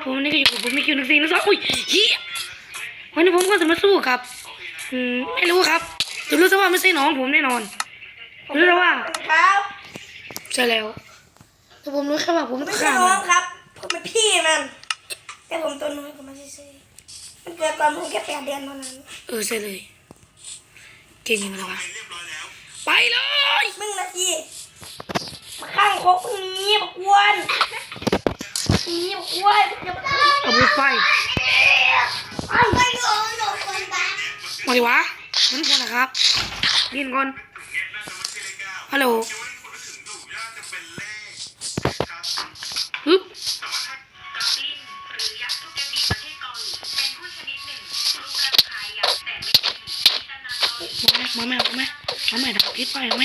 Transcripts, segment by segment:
ครับผมวันนี่ก็อยู่กับผมมีคิวหนึ่งสี่หนึ่งสองอุ้ยเฮียวันนี้ผมก็จะมาสู้กับอืมไม่รู้ครับแต่รู้ซะว่าไม่ใช่น้องผมแน่นอนรู้แต่ว่าครับใช่แล้วแต่ผมรู้แค่ว่าผมไม่ต้องใช่ฆ่าน้อมังนครับ ผมเป็นพี่มัน แต่ผมตัวน้อยกว่ามันซื่อๆมันเกิดก่อนผมแค่แปดเดือนเท่านั้น เออใช่เลย เก่งยังไงวะไปเลย มึงนาทีมาข้างโคกมึงหนี้บักอ้วน หนี้บักอ้วนอย่ามาเอาบุกไฟไอ้ไม่โดนโดนคนบ้าดิวะมันคนนะครับยินก่อนฮัลโหลฮึบกอบลินหรือยักษ์ทุกกระบี่ประเทศเกาหลีเป็นผู้ชนิดหมมานเกาหลีมาแม่มาแม่มาแม่มาแม่ดับพิษไฟเอาไหม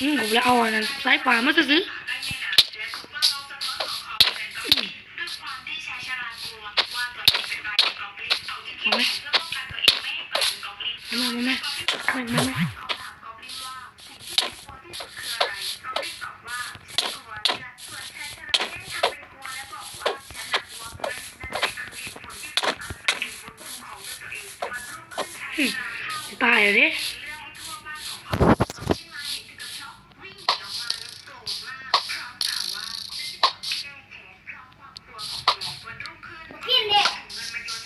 ผมเลยเอาอันนั้นสายป่ามาซื้อ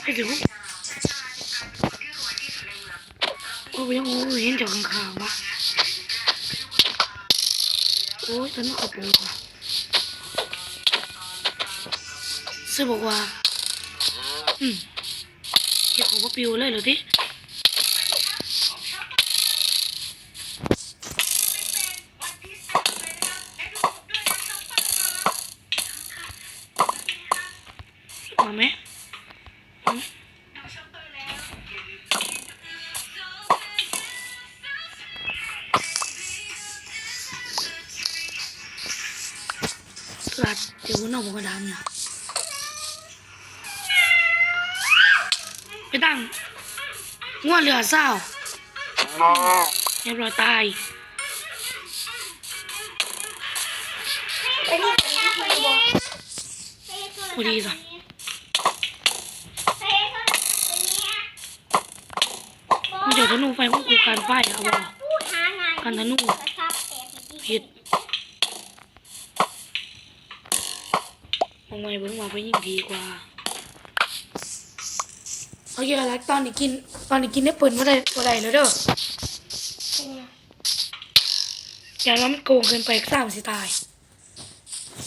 งินมาโยนให้ดูชายชราจึงกลายเป็นคนที่รวยที่สุดในเมืองโอ้ยยังโอ้ยเห็นเจากข้างๆวะโอ้ยตอนนี้ขอบคุณว่ะซื้อบอกว่า อืมเกี่ยวกับว่าปิวเลยเหรอที่ ไปตั้งง่วเหลือเศร้าเรียบร้อยตายพอดีจ้ะไม่เจอธนูไฟพวกกูการไฟเอาบ่การธนูผิดมองไงเบิ้งว่าไปยิ่งดีกว่า โอเคแล้วตอนนี้กิน ตอนนี้กินได้ปืนมาได้มาได้แล้วเด้ออย่าว่ามันโกงเกินไปสามสิตาย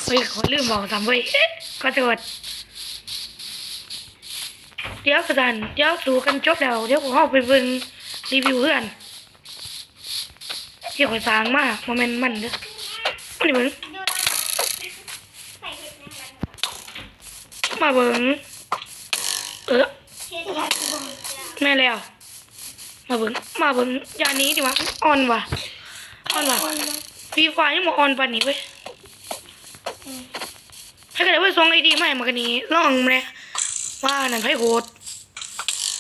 เฮ้ยขอลืมบอกสามเว้ยเอ๊ะขอโทษเดี๋ยวกระดานเดี๋ยวสู่กันจบแล้วเดี๋ยวกูเข้าไปเบิ่งรีวิวเพื่อนที่ขอยสางมากโมเมนต์มันเด้อมาดิเบิ่งมาเบิ่งเออ แม่แล้ว มาเบิ่งมาเบิ่งยานี้ดิวะอ่อนว่ะอ่อนว่ะฟรีไฟยังบ่อ่อนปานนี้เว้ยถ้าเกิดว่าส่งไอดีมาให้มากันนี้ลองมาเลยว่านั่นไผโหด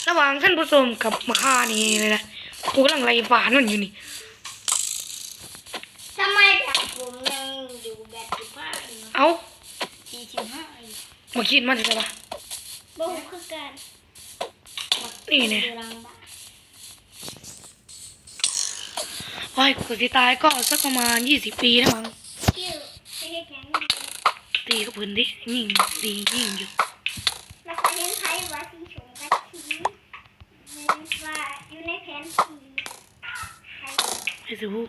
ระหว่างท่านผู้ชมกับมาค่านี่เลยนะกูกำลังไล่ฝานมันอยู่นี่ทำไมแบบผมยังอยู่แบบสิบห้าอยู่เอาสี่สิบห้าอยู่มาคิดมันใช่ปะบ่หูคือกัน นี่เนี่ยอยู่หลังบ้านว้ายกูสิตายก็สักประมาณยี่สิบปีนะมั้งตีกับพื้นดิยิงดียิงอยู่แล้วก็เห็นไผว่าสีชมกับสีว่าอยู่ในแผนสีไพ่สิบู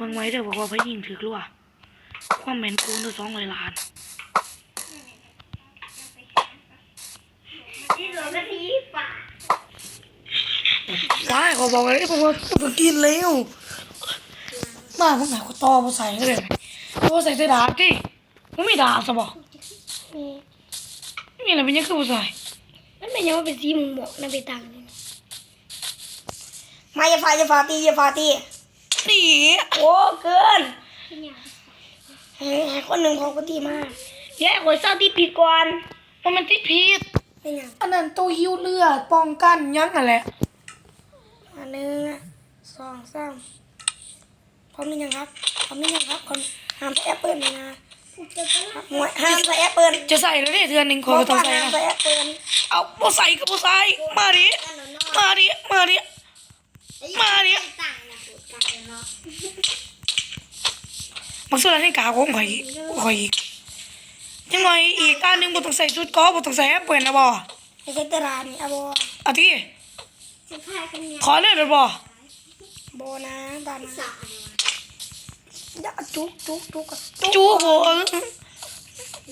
บางไว้เด้อบอกว่าพระยิงถือรัวความแมนกูนตัวสองร้อยล้าน ที่เหลือก็ที่ป่า ว้ายเขาบอกเลยบอกว่ากูกินแล้วมาพวกไหนกูต่อมาใส่เลยกูใส่ใส่ดาบดิกูไม่ดาบสบอนี่นี่อะไรเป็นยังคือผู้ชายมันเป็นยังว่าเป็นสีหมวกนั่นไปตังเลยมาอย่าฟาอย่าฟาตีอย่าฟาตีนี่โอ้เกินเฮ้ยคนหนึ่งของปกติมากแย่กว่าเศร้าที่ผิดก่อนว่ามันติดผิดเป็นหยังอันนั้นตัวหิวเลือดป้องกันยังนั่นแหละอัน หนึ่งอะสองสามพร้อมหรือยังครับพร้อมหรือยังครับคนห้ามใส่แอปเปิลเลยนะหมวยห้ามใส่แอปเปิลจะใส่แล้วเนี่ยเดือนหนึ่งขอต้องใส่ห้ามนะใส่แอปเปิลเอาบ่ใส่ก็บ่ใส่มาดิมาดิมาดิมาดิต่างนะพูดกันเนาะมักสุดแล้วให้กาของข่อยข่อยอีกจังหน่อยอีกตาหนึงบ่ต้องใส่ชุดกอล์ฟบ่ต้องใส่แอปเปิลนะบ่ไอ้เซตรานี่อะโบเอาที่ สิพากันเนี่ยขอเลยเด้อบ่โบนะบ้านนะอย่าจุกจุกจุกอะจูบ่เออ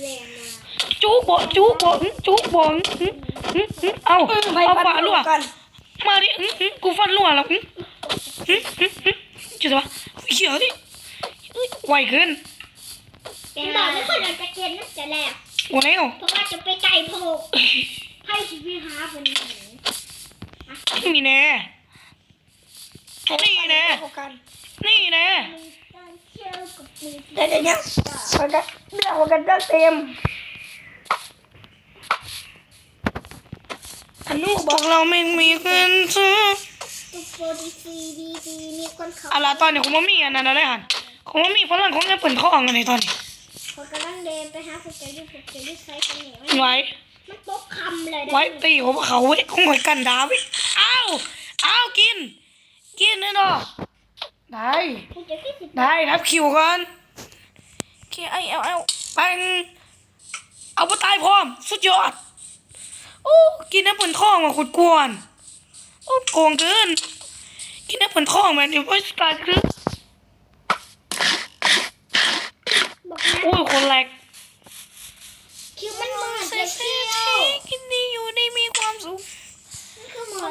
แรงนะจูบ่จูบ่อื้อจูบ่อื้ออื้ออื้อเอาเอาฝาลวกกันมาดิอื้ออื้อกูฟันรั่วแล้วอื้ออื้ออื้ออื้อจุดวะเขียวดิเอ้ยไวขึ้นแกบอกไม่คนเราจะเกณฑ์นั่นจะแล้ววันแล้วเพราะว่าจะไปไก่โพกให้ชีวิตหาบนหูนี่ แน่นี่แน่นี่แน่เดี๋ยวเดี๋ยวเนี้ยมันก็เรื่องมันก็เต็มอันนู้นพบอวกกเราไม่มีเงินซื้อตุ๊กโปรดีซีดีดีมีคนเขาอะไรตอนนี้ผมว่ามีอันนั้นอะไรหันผมว่ามีฝรั่งของแอปเปิลทองอันนี้ตอนนี้เขากำลังเดินไปหาคุณเจยุคุณเจยุใช้กันเหนียวไว้ มันตกคำเลยไว้ตีผมเขาไว้ของหอยกันดาไว้อ้าวอ้าวกิน กินแน่นอนได้คุณจะคิดสิได้รับคิวก่อนโอเคไอเอาเอาไปเอาไปตายพร้อม สุดยอดโอ้กินแอปเปิลทองมาขุดกวนโอ้โกงเกิน กินแอปเปิลทองมาเดี๋ยวไปตายคือบอกนะโอ้ยคนแรกคิวมัน เหมือนจะเที่ยวกินดีอยู่ได้มีความสุข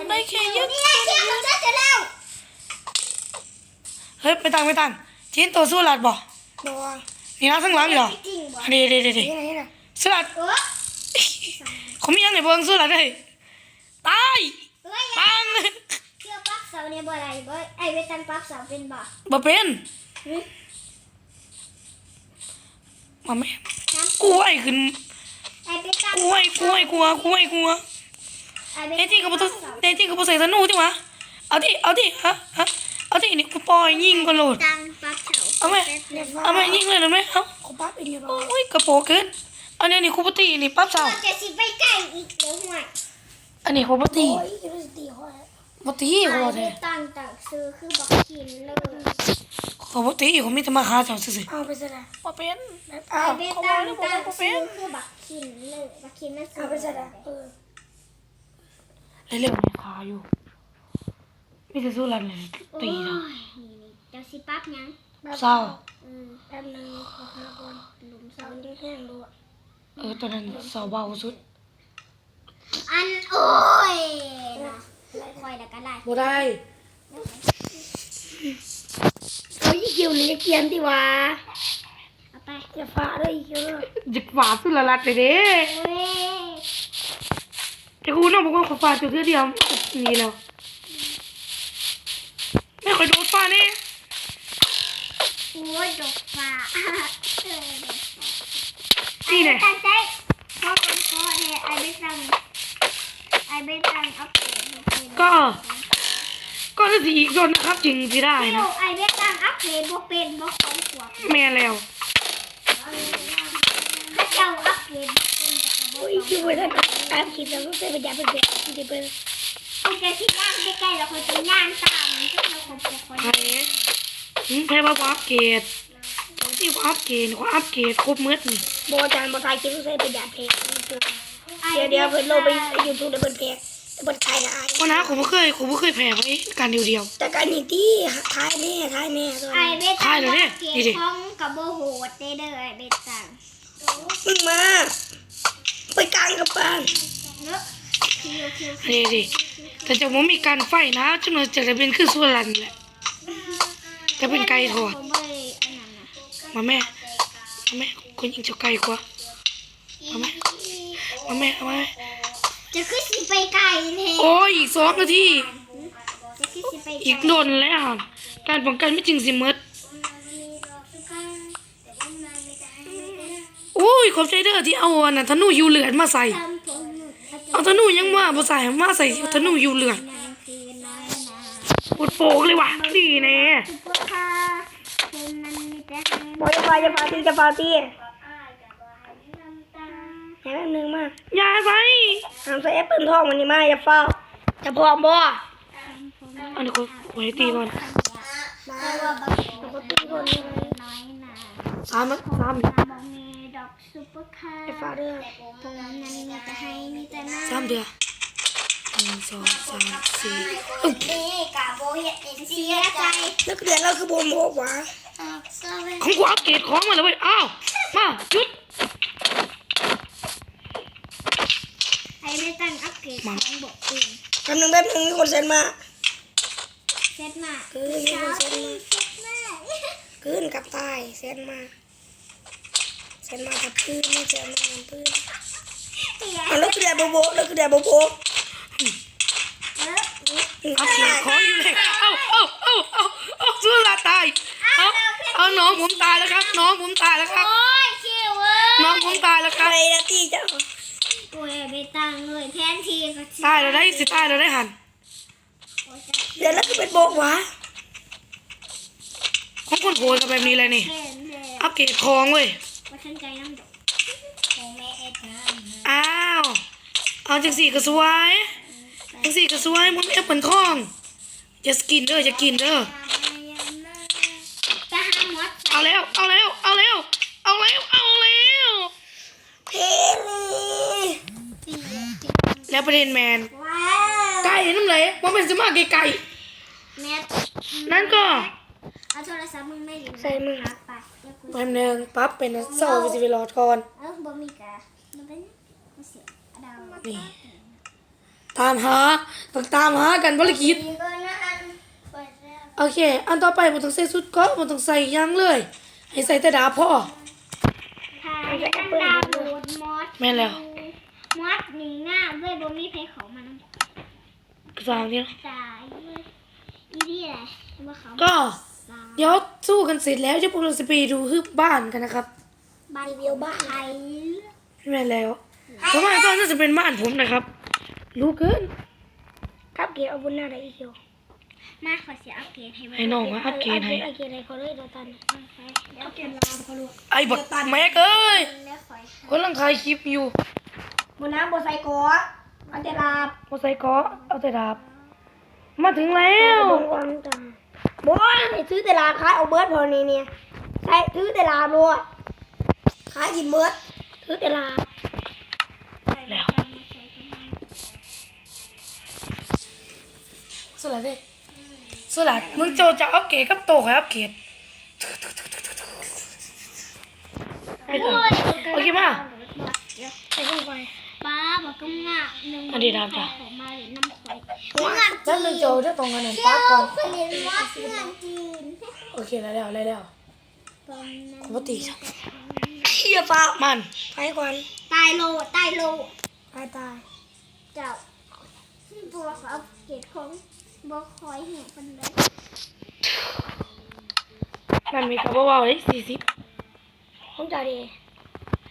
ได้แค่ยึดเนี่ยเที่ยวมันจะแล้วเฮ้ยไม่ตังไม่ตังจีนตัวสู้หลัดบ่บัวนี่นะข้างหลังอยู่เหรอจริงบ่อันนี้เดี๋ยวเดี๋ยวเดี๋ยวนี่ไงนี่ไงสู้หลัดเออเขามียังไงเบิ่งสู้หลัดเลยตายเอ้ยตังเที่ยวปักเสาเนี่ยบ่อะไรบ่ไอ้เวตันปักเสาเป็นบ่บ่เป็นหึมาแม่น้ำกูไอ้ขึ้น ไอ้เวตันกูไอ้กูไอ้กูกูไอ้กูไอ้เวเนตันจี้ก็บ่ต้องเนจี้ก็บ่ใส่สนูดิวะเอาดิเอาดิฮะฮะเอาดินี่กูปล่อยยิงก็โหลดตังปักเสาเอาไหมเอาไหมยิงเลยหรือไหมเอาเขาปักเองเลยบ่โอ้ยกระโปรงเกินอันนี้นี่คูปตีนี่ปั๊บเสาจะสิไปใกล้อีกเดี๋ยวห่วยอันนี้คูปตีโอ้ยจะตีห้อยปตีเขาบอกไอ้แท้เวตันตักซื้อคือบักกินเลยเขาปตีเขามีแต่มาหาเจ้าซื่อเอาไปซะนะๆบ่เป็นไอ้เบตันตักซื้อคือบัก กินเลยบักกินมันซื้อเอาไปซะนะเออเร็วๆนี่ขาอยู่มีแต่สู้รันเลยตีนะเจ้าสิปั๊บยังเศร้าอืมแป๊บนึงขอหาก่อนหลุมเสาที่แห้งดูอะเออตอนนั้นเศร้าเบาสุด อันโอ้ยนะคอยแล้วก็ได้บ่ได้โอ้ยคิวนี่เกียนดีวะ เอาไปอย่าฝ่าเลยคิวจิกฝาสุดละลัดเลยเด้เว้ยจะกูน้องบอกว่าขอฝาจุดเดียวนี่แล้วไม่ค่อยโดนฟ้านี่โอ้ยดอกฟ้าเออดอกฟ้านี่แหละตั้งใจพอคนพอเนี่ยไอ้ไม่สั่งไอ้ไม่สั่งอัพเกรดก็ก็ถ้าสิอีกโดนนะครับจริงสิได้ไม่นะรู้ไอ้ไม่สั่งอัพเกรดบ่เป็นบ่ของขวบแม่แล้ว ถ้าเจ้าอัพเกรดเป็นแต่ก็บ่โอ้ยคิดว่าถ้าตามคิดแล้วก็เป็นปัญญาเป็นแบบที่จะเป็นคุณจะคิดย่างใกล้ๆแล้วคุณจะย่างตามก็เราคงจะคนไผหืมไผว่าบ่อัปเกรดที่ว่าอัปเกรดว่าอัปเกรดครบมืดนี่โบจานโบทายคิดว่าใช้เป็นแบบเพลงเดี๋ยวเดี๋ยวเพิ่นโลไปยูทูบแล้วเพิ่นเพลง แล้วเพิ่นขายนะอายวันนะผมบ่เคยผมบ่เคยแพ้ไว้การเดียวแต่การนี่ที่ทายแน่ทายแน่ตัวไอ้นี้เบตังอัพเกรดของกับโบโหดเด้อไอ้เบตังมึงมา ไปกลางกับบ้านเนอะคิวคิวๆนี่ดิแต่จะบ่มีการไฟนะจังเลยจะได้เป็นคือสุรันแหละจะเป็นไก่ทอดผมบ่ได้อันนั้นนะมาแม่มาแม่คนยิงเจ้าไก่กว่ามาแม่มาแม่มาแม่ จะขึ้นสิไปไก่แน่โอ้ยอีกสองนาทีจะขึ้นสิไปอีกโดนแล้ว การป้องกันไม่จริงสิหมดโอ้ยขอบใจเด้อที่เอาอันน่ะธนูอยู่เลือดมาใส่ทำผมเขาจะเอาธนูยังมาบ่ใส่มาใส่ธนูอยู่เหลืองนั่นคือน้อยนาปวดโปกเลยว่ะดีแน่ซุปเปอร์คาร์เพลงนั้นมีแต่ให้บอยจะฟาจะฟาตีจะฟาตี อ้ายกับบ่ให้น้ำตา แป๊บนึงมาอย่าใส่หามใส่แอปเปิลทองมันนี่มาอย่าเฝ้าจะพร้อมบ่อันนี้ก็ไว้ตีก่อนแต่ว่าบางคนก็ตีคนน้อยนาสามมั้ยสามตาบ่มีดอกซุปเปอร์คาร์ไอ้ฟ้าเด้อเพลงนั้นมีแต่ให้มีแต่น้ำสามเดือนหนึ่งสองสามสี่อุ๊ยนี่กะโบเฮ็ดเองเสียใจนักเรียนเราคือโบมโบกหวะออกเซเว่นของกูอัปเกรดของมาแล้วเว้ย อ้าว มาหยุด ไอ้ไม่ตั้งอัป เกรดของบอกอื่นคำหนึ่งแป๊บนึงมีคนเซ็นมา เซตมาเออมีคนเซ็นมาเซตมาขึ้นกับตายเซ็นมาเซ็นมากับพื้นไม่เจอมากับพื้นเอาแล้วคือเดียโบโบแล้วคือเดียโบโบอัปเกรดของอยู่เลยเอ้าเอ้าเอ้าเอ้าเอ้าสุราตายเอาเอาน้องผมตายแล้วครับ น้องผมตายแล้วครับ โอ้ยคิวเว้ยน้องผมตายแล้วครับ อะไรนะตีเจ้า โอ้ยไม่ตั้งเลยแทนทีก็ตายแล้วได้สิตายแล้วได้หันเดี๋ยวแล้วคือเป็นโบกหวะของคนโหดกับแบบนี้เลยนี่เห็นเลยอัปเกรดของเว้ยว่าฉันใจน้ำดอกโอ้แม่เอ็ดนะอ้าวเอาจังสี่ก็สวยจังสี่ก็สวยมันแอปเปิลทองอย่าสกินเด้ออย่ากินเด้อจะหาหมดเอาแล้วเอาแล้วเอาแล้ว เอาแล้ว เอาแล้ว เพลี ตีตี แล้วประเด็นแมนว้าวไก่น้ำไหลมันเป็นสมาไก่ไก่แม่นั่นก็เอาโทรศัพท์มึงไม่ดีใส่มือหักไปเดี๋ยวกูแป๊บนึงปั๊บเป็นโซ่วิสิวิลอทอนเออบ่มีกะมันเป็นมันเสียดาวนี่ตามหาต้องตามหากันบริกิจดีก็นะอันเปิดแล้วโอเค อันต่อไปมันต้องใส่สุดก็มันต้องใส่หยังเลย ให้ใส่แต่ดาบพ่อถ่ายอันดาวน์โหลดมอสแม่นแล้ว มอสหนีหน้าด้วยบ่มีเพจของมันสามเนี่ยตายเลยอีนี่แหละว่าเขาก็ตายเดี๋ยวสู้กันเสร็จแล้วจะพวกเราจะไปดูฮึบบ้านกันนะครับบ้านเดียวบ้านใครแม่นแล้วเพราะว่าก็น่าจะเป็นบ้านผมนะครับ รู้เกินครับเกียร์เอาบุญหน้าได้อีกเดียวมาขอเสียอัปเกรดให้มันให้น้องมาอัปเกรดให้เอาเกียร์อะไรเขาเลยเราตันเดี๋ยวเกรดรามเขาลูกไอ้บักแม็กเอ้ยเดี๋ยวขอคนลังคายคลิปอยู่ บุญน้ำบัวใส่กออันเดลาบมอไซค์เก็เอาแต่ดาบ มาถึงแล้วบุญวันจังบัวให้ซื้อเดลาบขายเอาเบิร์ดพอนี้เนี่ยใส่ซื้อเดลาบรัวขายกินเบิร์ดซื้อเดลาบแล้วสุดละเด้สุดละมึงโจจะอัปเกรดกับโตให้อัปเกรดโอเคมา ใส่เข้าไป ป้าบอกก็ง่าหนึ่งอันนี้ดาบจ้ะ ของมาหรือน้ำข่อยแล้วมึงโจจะตรงกันไหนป้าก่อนผลิตวัดเงินจีนโอเคแล้วแล้วแล้วแล้วตอนนั้นปกติจ้ะเฮียฟ้ามันไปก่อนตายโลตายโลตายตายเจ้าตัวเขาอัปเกรดของบ่คอยเห็นคนเลยมันมีกระเป๋าเลยสี่สิบของจ่าดี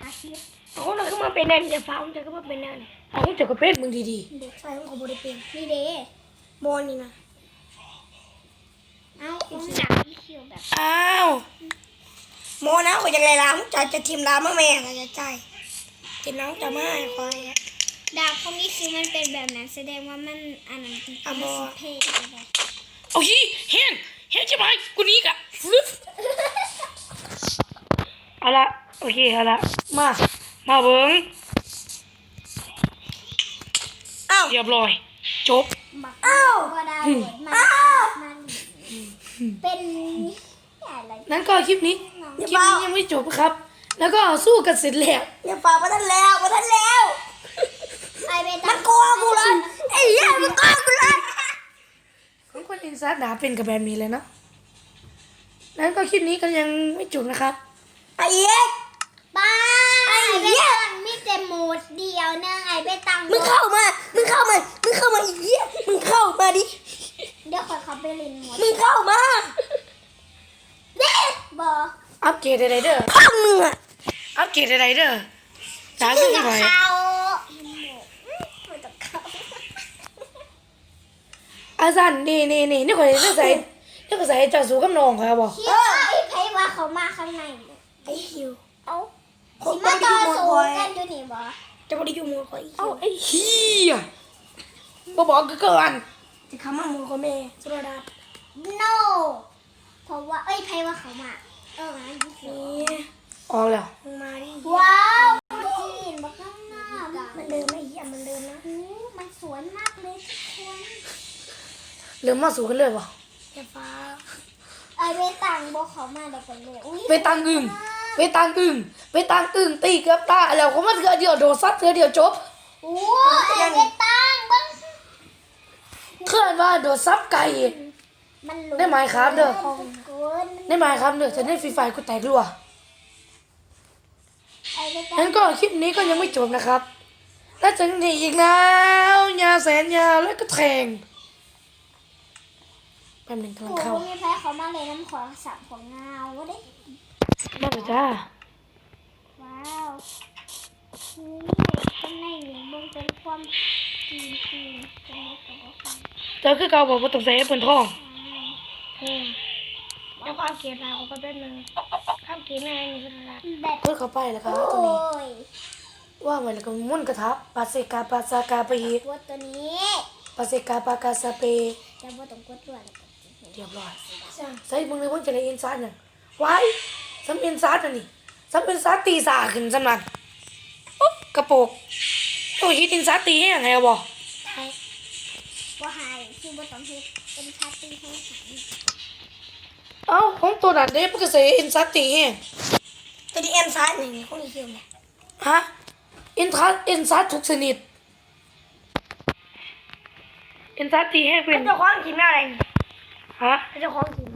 อาชีพ ของเราขึ้นมาเป็นนั่นจะฟ้าของจ่าก็มาเป็นนั่นเอาเจะกระเป็ดมึงดีเด็กใส่ของเขาบริเป็นนี่เด้บอลนี่นะเอาของหนังที่คิวแบบๆอ้าวโมนะเขาจะไรล้างจ่าจะทีมล้างมาแม่ก็จะใจทีมล้างจะมาให้คอยดาบพวกนี้คือมันเป็นแบบนั้นแสดงว่ามันอันนั้นเป็นอะบ่เพศอะไรเอาฮีเฮนเฮนใช่ไหมกูหนี้กะฟึ๊บเอาละโอเคเอาละมา มาเบิ้งอ้าวเรียบร้อย จบบักอ้าวก็ได้มันมันเป็นอะไรนั้นก็คลิปนี้ คลิปนี้ยังไม่จบครับ แล้วก็สู้กันเสร็จแล้วอย่าฝากมาทันแล้วมาทันแล้วไอเบมัต้านกลัวกูเลยไอ้เหี้ยมันกลัวกูเลยของคนอินซัดดาเป็นกับแบบนี้เลยเนาะนั้นก็คลิปนี้ก็ยังไม่จบนะครับไอ้เหี้ย รดอะไรเด้อพ่อมึงอะอัปเกรดอะไรเด้อตาขึ้นไปอาสันนี่นี่นี่นี่คนนี้ใส่นี่ใส่จ้าสูกับน้องเขาบอกเออไอ้ว่าเขามาข้างในไอ้หิวเอ้าสิมาต่อสู้กันอยู่นี่บอจะบ่ได้อยู่มือข่อยเอ้าไอ้เหี้ยบอบอกเกินจะเข้ามามือข่อยแม่สุรดา no เพราะว่าเอ้ยไพว่าเขามา ออมาอยู่สินี่ออกแล้วมึงมาดิว้าวจีนบักข้างหน้ามันเดินไม่เหี้ยมันเดินนะอู้มันสวยมากเลยทุกคนเริ่มมาสู่กันเลยบ่แค่ฟ้าไอ้เวตังบอกเขามาเดี๋ยวกันเลยอุ้ยไปตังอึ่งไปตังอึ่งไปตังอึ่งตีเกือบตายแล้วก็มาเถื่อเดียวโดนซัดเถื่อเดียวจบโอ้ไอ้เวตังบ้างเคลื่อนว่าโดนซับไก่มันรู้ได้ไหมครับเด้อ ทุกคนได้ไหมครับเด้อฉันได้ฟรีไฟกูแตกรัวไอ้เวตังั้งนก็คลิปนี้ก็ยังไม่จบนะครับ แล้วถึงนี่อีกแล้วยาวแสนยาวแล้วก็แทงแป๊บหนึงกำลังโอ้เข้ามีแพ้เขามาเลยน้ำขอสับของเงาเด้มาเลยจ้า ว้าวนี่ข้างในนี่เบิ่งเป็นความจริงจริงเป็นในตัวของเจอคือเก่าบอกว่าต้องใส่แอปเปิลทองเออ แล้วความเกลียดเราก็เป็นหนึ่งความเกลียดแม่นี่สุรดาแบบเพื่อเข้าไปแล้วครับโอ้ตัวนี้ยว่าไว้แล้วก็มุ่นกระทับปาเซกาปาซากาไปตัวตัวนี้ปาเซกาปากาซาเปจะบ่ต้องกดตัวแล้วก็เรียบร้อยสั่งใส่มึงเลยมึงจะได้อินซัดหนึ่งไว้ซ้ำอินซัดอันนี้ซ้ำอินซัดตีสาขึ้นสำนักโอ๊ะกระโปรงตัวฮิตอินซัดตีให้ยังไงอะบอกไทยบ่หายคือบ่ต้องเฮ็ดเป็นชาติให้หัน เอ้าของตัวนั้นเด้มันก็ใส่อินซัดตีให้ตัวที่เอ็นซ้ายนี่นี่คนอีคิวเนี่ยฮะอินทัสอินซัดทุกชนิดอินซัดตีให้เป็นเจ้าของทีมอะไรนี่ฮะเจ้าของทีม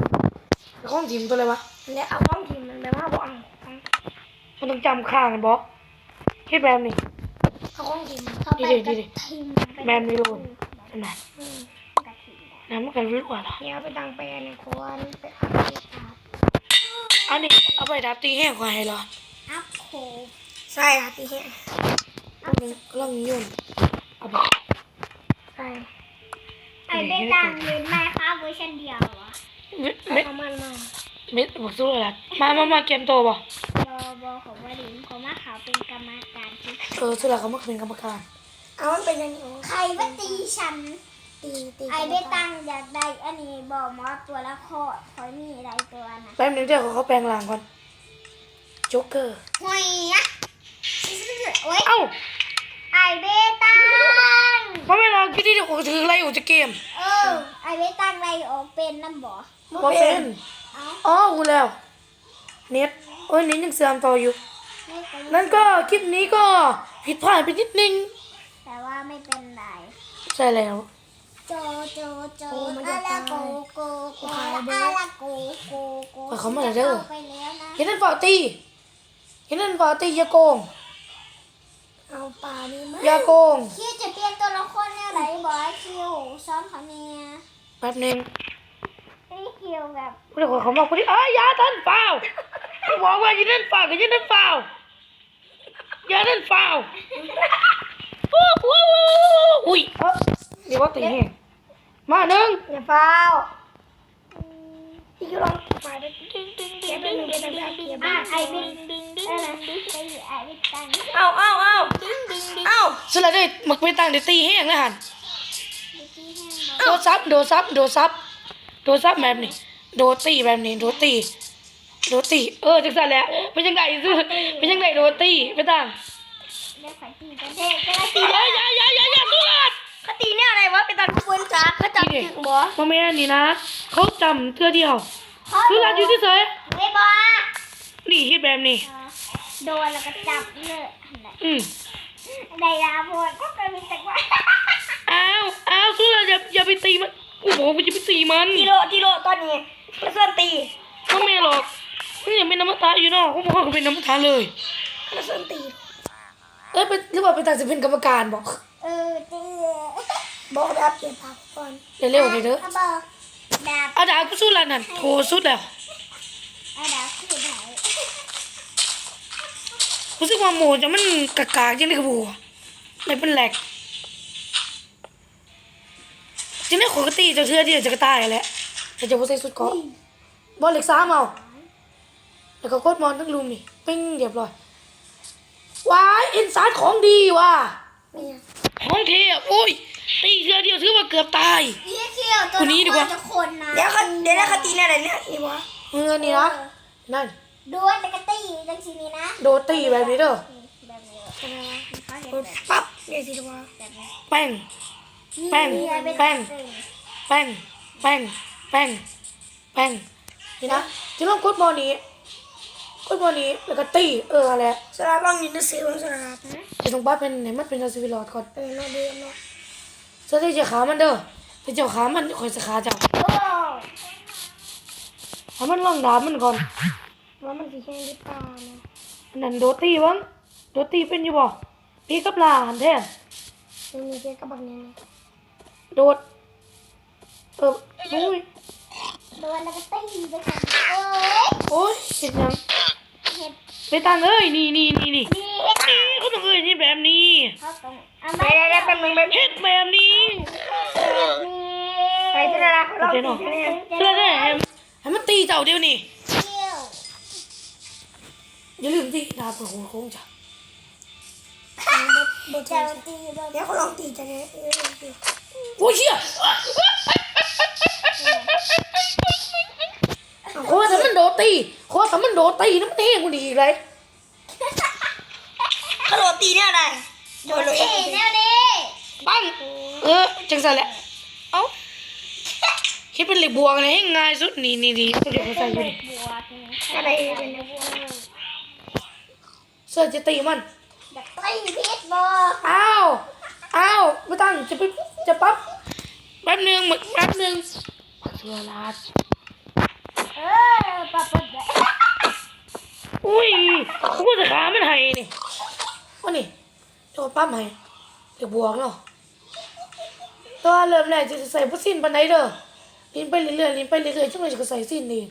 ของทีมตัวอะไรวะเนี่ยเอาของทีมมันแบบว่าบอกเอามันต้องจำข้างกันบอกเฮ็ดแบบนี้เอาของทีมเข้าไปดีๆกระดีทิมแมนไม่โดนขนาดกระทิม น้ำมันกันรู้ว่าเหรอเนี่ยเอาไปดังแปลในควรไปอัพเดตตามอันนี้เอาไปดับตีแห้งกว่าให้เหรออัพโคใช่ค่ะตีแห้งกำลังกำลังยุ่นเอาไปใช่ไอ้เบตังยืนไมค์ครับเวอร์ชันเดียวเหรอเม็ดไปเม็ดเอามันมาเม็ดบอกสู้เลยล่ะมามามาเกมโตบ่บอบอของวลินของมาขาวเป็นกรรมการที่เออสู้แล้วเขามาเป็นกรรมการ เอามันเป็นอยังไงใครว่าตีฉัน ตีตีไอ้เบตังอยากได้อันนี้บอกหมอตัวละครคอยมีอะไรตัวนะแป๊บนึงเดี๋ยวเขาแปลงร่างก่อนโจ๊กเกอร์หวยอะโอ้ยเอ้าไอ้เบตังเพราะไม่รอคิดที่เดี๋ยวผมถืออะไรอยู่จะเกม เออไอ้เบตังไรออกเป็นน้ำบ่บ่เป็นเอ้าอ๋อกูแล้ว เน็ตโอ้ยเน็ตยังเสื่อมต่ออยู่ไม่เป็นนั่นก็คลิปนี้ก็ผิดพลาดไปนิดนึง แต่ว่าไม่เป็นไร ใช่แล้ว โจโจโจอาลาโกโกโกอาลาโกโกโกไปเขามาเลยเด้อไปแล้วนะเห็นนั่นฝาตีเห็นนั่นฝาตีอย่าโกงเอาปลานี่มาอย่าโกงคิวจะเปลี่ยนตัวละครแนวไหนบอยคิวซ้อนเขาเนี่ยแป๊บนึงไอ้คิวแบบผู้ใดคนเขาบอกผู้ที่เอ้ยอย่าท่านเฝ้าวบอกว่าอย่านั่นเฝ้าวก็อย่านั่นเฝ้าวอย่านั่นเฝ้าวโอ้โหอุ้ย เอ้อเดี๋ยวว่าตีแห้งมาหนึ่งอย่าเฝ้าพี่ก็ลองมาด้วยเก็บไปหนึ่งเป็นแบบเก็บอะไอ้บิ๊กเออไอ้ไอ้บิ๊กตังเอาเอาเอาเอาสุดแล้วได้หมึกไปตั้งเดี๋ยวตีแห้งนะฮันบิ๊กที่แห้งบอกโดดซับโดดซับโดดซับโดดซับแบบนี้โดดตีแบบนี้โดดตีโดดตีเออจังสันแหล้วเป็นยังไงซื้อเป็นยังไงโดดตีไปตั้งเรียกขันตีกันเท่ก็ได้ตีอย่าอย่าอย่าอย่าอย่า สุดเขาตีเนี่ยอะไรวะเป็นตาคุนจ้าเขาจับถึงบ่มาแม่นี่นะ เขาจำเทื่อเดียวคือการอยู่ที่เฉยไม่บอกนี่คิดแบบนี้ โดนแล้วก็จับเลยอันไหนอืมได้ลาโพดก็เคยมีแต่ว่าอ้าวอ้าวสู้แล้วอย่าอย่าไปตีมันกูบอกว่าอย่าไปตีมันกิโลกิโลตอนนี้เพื่อนตีเขาไม่หรอกนี่ยังเป็นน้ำตาอยู่เนอกเขาบอกว่าเขาเป็นน้ำตาเลยเพื่อนตีเอ้ยเป็นหรือว่าเป็นตาจะเป็นกรรมการบอก เออเจ๊บอกแบบเก็บผักก่อนเร็วๆไปเด้อเอาบอกดาบเอาดาวก็สู้แล้วนั่นโถสุดแล้วเอาดาบคือไหนรู้สึกว่าหมูจะมันกากๆยังไงกับบัวไม่เป็นแหลกจึงได้ขวกตีเจะเทือเดียวจะกระตายแหละแต่จะบ่ใส่สุดเกาะบอลเหล็กสามเอาแล้วก็โคตรมอนทั้งลุมนี่ปิ้งเรียบร้อยว้ายอินซาร์ของดีว่ะไม่ยัง ของเทพโอ้ยตีเทือเดียวถือว่าเกือบตายพี่เขียวตัวคนนี้ดีกว่า จะคนนะเดี๋ยวเขาเดี๋ยวได้เขาตีในอะไรเนี่ยอีวะเงินนี่นะนั่นดวนแต่กะตี้จังสีนี้นะโดนตีแบบนี้เด้อแบบนี้เขาเห็นกดแบบปั๊บเนี่ยสิวะแบบนี้แป้ง แป้งมีอะไรเป็นแป้งตึงแป้ง แป้ง แป้ง แป้งนี่นะจะลองกดบอลนี้ กดบอลนี้แล้วก็ตีเอออะไรสลับลองยินดีสิวะสลับจะต้องป้านเป็นไหนมันเป็นอาซิวิลอดก่อนเออน่าเดีเนาะเสื้อที่เจ้าขามันเด้อที่เจ้าขามันคอยสขาเจ้าโอ้ให้มันลองดาบมันก่อนว่ามันสิแค่หรือเปล่านะอันนั้นโดตีบ้างโดตีเป็นอยู่บ่ตีกับลาหันแท้มันมีแค่กระบอกเนี้โดดเออโอ้ยโดนแต่กะตี้จังสีโอ้ยโอ้ยเห็นยัง ไปตังเอ้ยนี่นี่นี่นี่นี่นี่เขาต้องเอ้ยนี่แบบนี้เขาต้องเอาไปมาได้ได้เป็นมึงไปเฮ็ดแบบนี้แบบนี้ไปสลับลองโอเคตีเนาะคะแนนเสื้อได้ให้ให้มันตีเจ้าเดียวนี่เขียวอย่าลืมตีดาบกับหัวโค้งจ้ะบทเจ้าเจ้าตีแบบเดี๋ยวเขาลองตีจะเนี่ยเออโอ้ยเหี้ย โอ้ยแต่มันโดดตีโอ้ยแต่มันโดดตีน้ำมันแห้งกว่านี้อีกเลยเขาโดนตีเนี่ยอะไรโดนเลยเฮ้ยแนวนี้ปั้งเออจังสันแหละเอ้าคิดเป็นเหล็กบวกเลยให้ง่ายสุดนี่นี่นี่เขาเรียกว่าใส่อยู่นี่บวกนี่อะไรเป็นเสื้อจะตีมันอยากตีพิษบออ้าวอ้าวไม่ตั้งจะไปจะปั๊บแป๊บหนึงแป๊บหนึงเสื้อลาด เออปะปะแบบอุ้ยกูว่าจะขามันให้นี่ว่านี่ตัวปั๊มให้เหล็กบวกเนาะตัวเริ่มแรกจะใส่พุสิ้นปันไหนเด้อลิ้นไปเรื่อยๆลิ้นไปเรื่อยๆจังเลยจะใส่สิ้นนี่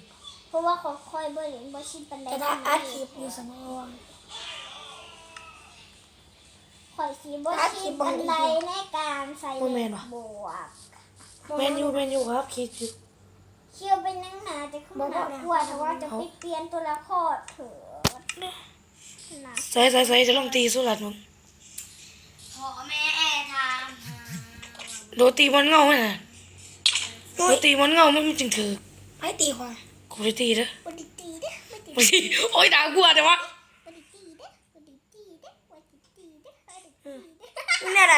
เพราะว่าเขาคอยเบอร์หลิงบอชินปันไดแต่ถ้าอาชีพอยู่เสมอคอยสีบอชินปันไดในการใส่บวกแมนยูแมนยูครับคิดอยู่ เคียวเป็นนังหนาจะขึ้นหนากลัวแต่ว่าจะไปเปลี่ยนตัวละครเถอะนะใส่ใส่ใส่จะลองตีสุรัตน์มึงขอแม่ทโดนตีมันเงาไหมน่ะโดนตีมันเงามันไม่จึงถือให้ตีควายกูไปตีเด้อำวันดีตีเด้วันดีไปตีโอ้ยด่ากลัวแต่ว่าวันดีตีเด้วันดีตีเด้วันดีตีเด้วันดีตีเด้นี่อะไร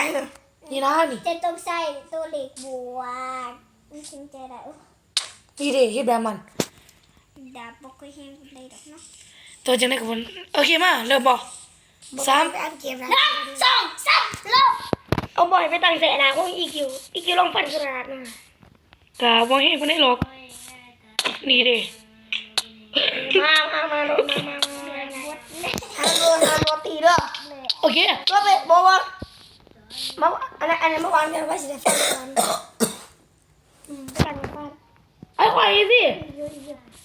นี่นะนี่จะต้องใส่ตัวเหล็กบวกมันถึงจะได้ นี่เด้เฮ็ดแบบมันดาบบอกเคยเห็นเลยดอกเนาะตัวจังได๋กับมันโอเคมาเริ่มบ่สามไปอันเกมแล้วสองสามลงเอาบ่อยไปตั้งแต่นาของอีคิวอีคิวลองฟันสลัดนะกะบ่เฮ็ดบ่ได้หรอกนี่เด้มามามาโดนมามามาฮาโดนฮาโดนตีด้วยโอเคก็ไปบอกว่ามาอันนั้นอันนั้นเมื่อวานเนี่ยว่าสิได้ฟันกันอืมฟันฟัน ไอ้ควายสิ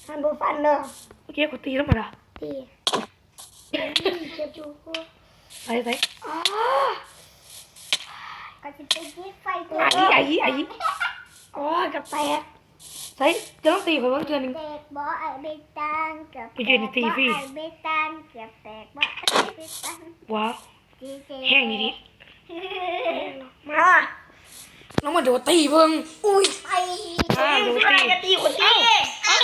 ฮันโดฟันเด้อโอเคกูตีแล้วมาละตีเจ็บอยู่กูใส่ใส่อ๋อก็จะไปยิงไฟตัวอาอีอาอีอาอีอ๋อกับแตกใส่จะต้องตีข่อยเบิ่งเทื่อหนึงเด็กบ่ไอเบตังเกือบไปยืนในทีวีไอเบตังเกือบแตกบ่ไอเบตังว้าวจีเจแห้งนี่ดิมา น้องมาโดดตีเบิ่งอุ้ยไปอ่าโดดตีจะตีคนตีเอ้า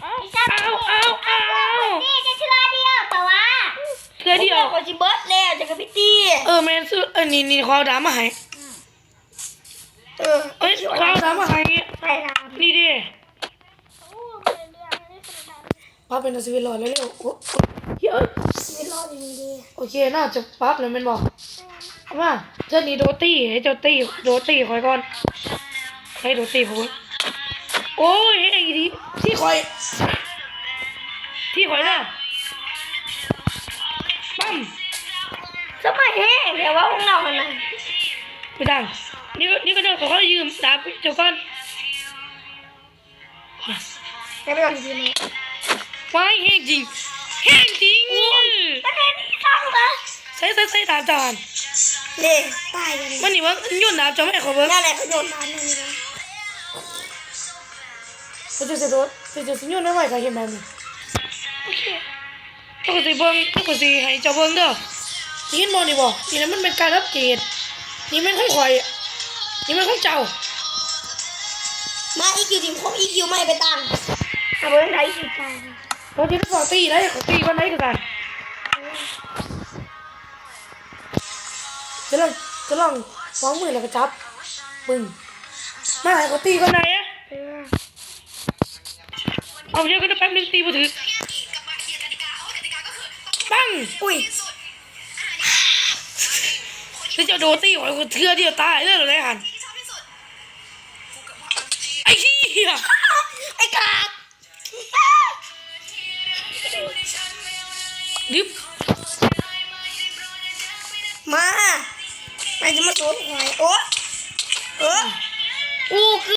เอ้าเอ้าเอ้าเอ้านี่จะเชื่อเดียวแต่ว่าเทื่อเดียวคนจิเบิร์ดแล้วจะกับพี่ตีเออแม่นซื้อเออนี่นี่ขอเอาดาบมาให้เออเอ้ยขอเอาดาบมาให้ใช่ครับนี่ดิโอ้เป็นเรื่องนี้ขนาดนี้ป้าเป็นอาชีพรอดเร็วๆโอ้โอ้เฮ้ยชีวิตรอดอยู่ดีโอเคน่าจะปั๊บเลยแม่นบอก เอามาเจ้านี่โดดตีให้เจ้าตีโดดตีข่อยก่อนให้โดดตีผมโอ้ยเฮ้ยดีที่ข่อย ที่ข่อยน่ะปั๊มสมัยแห้งแต่ว่าของเรามันนะไปดังนี่ก็นี่ก็เดินขอเขายืมดาบเจ้าก่อนแต่ไม่ต้องดีไหมไฟแห้งจริงแห้งจริงประเด็นที่สองนะใส่ใส่ใส่ดาบจาน เล่ตายกันมันนี่ว่ายุ่นดาบจะไม่ขอเบิ้งนั่นแหละเขาโยนน้ำนั่นนี่นะจะจะจะโดดจะจะสิยุ่นไม่ไหวใครเห็นแบบนี้ต้องสิเบิ้งต้องสิให้เจ้าเบิ้งเด้อนี่เห็นบ่นี่บ่นี่นะมันเป็นการรับเกรดนี่มันของข่อยนี่มันของเจ้ามาอีคิวทีมครบอีคิวไม่ไปตังเอาเบิ้งไทยอีกตังเราจะต้องตีได้ขอตีก่อนไหนก็ได้ จะลองจะลองวางมือแล้วก็จับปึ้งมาห้เขาตีก่อนไหนอะเออเอาเยอะก็ได้แป๊บนึงตีมาถือปังอุ้ยแล้วจะโดนตีหัวกูเทือเดียวตายเลยหรอไรหันไอ้เหี้ยไอ้กากดิบมา จะมาโดนหวยโอ้เออโอ้คือ